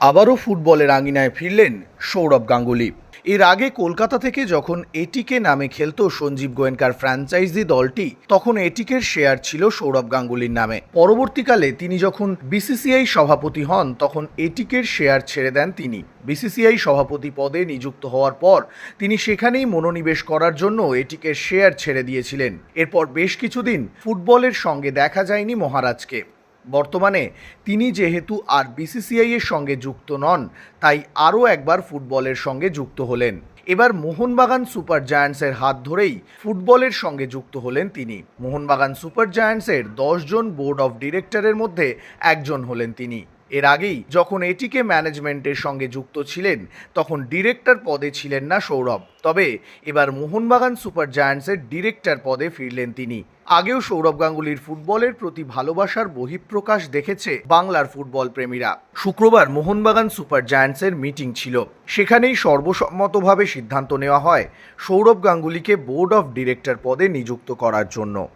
আবারও ফুটবলের আঙিনায় ফিরলেন সৌরভ গাঙ্গুলি। এর আগে কলকাতা থেকে যখন এটিকে নামে খেলত সঞ্জীব গোয়েঙ্কার ফ্র্যাঞ্চাইজি দলটি, তখন এটিকের শেয়ার ছিল সৌরভ গাঙ্গুলির নামে। পরবর্তীকালে তিনি যখন বিসিসিআই সভাপতি হন, তখন এটিকের শেয়ার ছেড়ে দেন তিনি। বিসিসিআই সভাপতি পদে নিযুক্ত হওয়ার পর, তিনি সেখানেই মনোনিবেশ করার জন্য এটিকের শেয়ার ছেড়ে দিয়েছিলেন। এরপর বেশ কিছুদিন ফুটবলের সঙ্গে দেখা যায়নি মহারাজকে। বর্তমানে তিনি যেহেতু আর বিসিসিআই এর সঙ্গে যুক্ত নন, তাই আরও একবার ফুটবলের সঙ্গে যুক্ত হলেন। এবার মোহনবাগান সুপার জায়ান্টসের হাত ধরেই ফুটবলের সঙ্গে যুক্ত হলেন তিনি। মোহনবাগান সুপার জায়ান্টসের দশজন বোর্ড অফ ডিরেক্টরের মধ্যে একজন হলেন তিনি। এর আগেই যখন এটিকে ম্যানেজমেন্টের সঙ্গে যুক্ত ছিলেন, তখন ডিরেক্টর পদে ছিলেন না সৌরভ। তবে এবার মোহনবাগান সুপার জায়ান্টসের ডিরেক্টর পদে ফিরলেন তিনি। আগেও সৌরভ গাঙ্গুলির ফুটবলের প্রতি ভালোবাসার বহিঃপ্রকাশ দেখেছে বাংলার ফুটবল প্রেমীরা। শুক্রবার মোহনবাগান সুপার জায়ান্টসের মিটিং ছিল। সেখানেই সর্বসম্মতভাবে সিদ্ধান্ত নেওয়া হয় সৌরভ গাঙ্গুলিকে বোর্ড অফ ডিরেক্টর পদে নিযুক্ত করার জন্য।